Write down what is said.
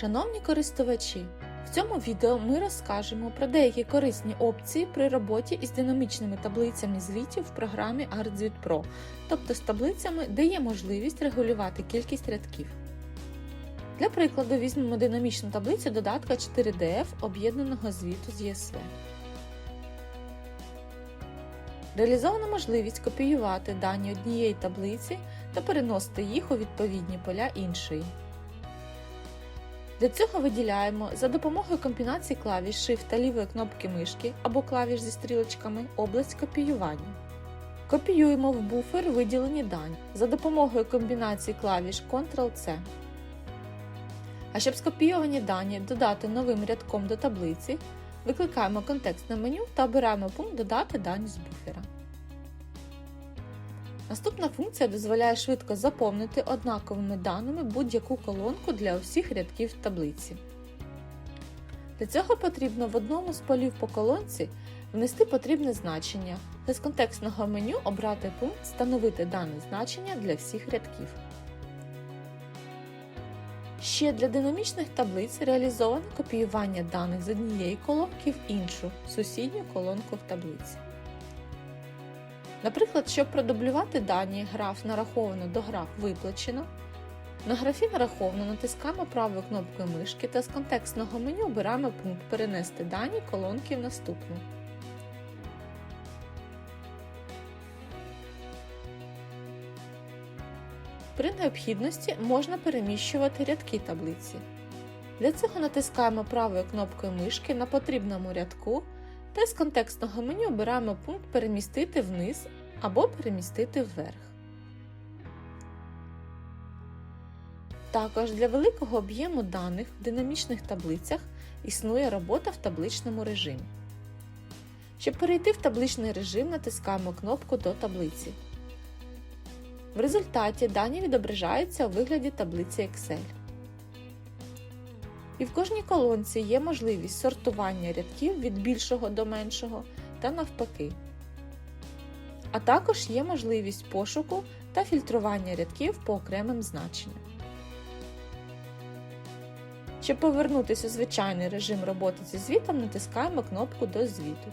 Шановні користувачі, в цьому відео ми розкажемо про деякі корисні опції при роботі із динамічними таблицями звітів в програмі ArtZwit Pro, тобто з таблицями, де є можливість регулювати кількість рядків. Для прикладу візьмемо динамічну таблицю додатка 4DF об'єднаного звіту з ESV. Реалізована можливість копіювати дані однієї таблиці та переносити їх у відповідні поля іншої. Для цього виділяємо за допомогою комбінації клавіш Shift та лівої кнопки мишки або клавіш зі стрілочками область копіювання. Копіюємо в буфер виділені дані за допомогою комбінації клавіш Ctrl-C. А щоб скопійовані дані додати новим рядком до таблиці, викликаємо контекстне меню та обираємо пункт Додати дані з буфера. Наступна функція дозволяє швидко заповнити однаковими даними будь-яку колонку для усіх рядків таблиці. Для цього потрібно в одному з полів по колонці внести потрібне значення та з контекстного меню обрати пункт Встановити дане значення для всіх рядків. Ще для динамічних таблиць реалізовано копіювання даних з однієї колонки в іншу сусідню колонку в таблиці. Наприклад, щоб продублювати дані граф нараховано до граф виплачено, на графі нараховано натискаємо правою кнопкою мишки та з контекстного меню обираємо пункт Перенести дані колонки в наступну. При необхідності можна переміщувати рядки таблиці. Для цього натискаємо правою кнопкою мишки на потрібному рядку та з контекстного меню обираємо пункт Перемістити вниз або перемістити вверх. Також для великого об'єму даних в динамічних таблицях існує робота в табличному режимі. Щоб перейти в табличний режим, натискаємо кнопку до таблиці. В результаті дані відображаються у вигляді таблиці Excel. І в кожній колонці є можливість сортування рядків від більшого до меншого та навпаки. А також є можливість пошуку та фільтрування рядків по окремим значенням. Щоб повернутися у звичайний режим роботи зі звітом, натискаємо кнопку до звіту.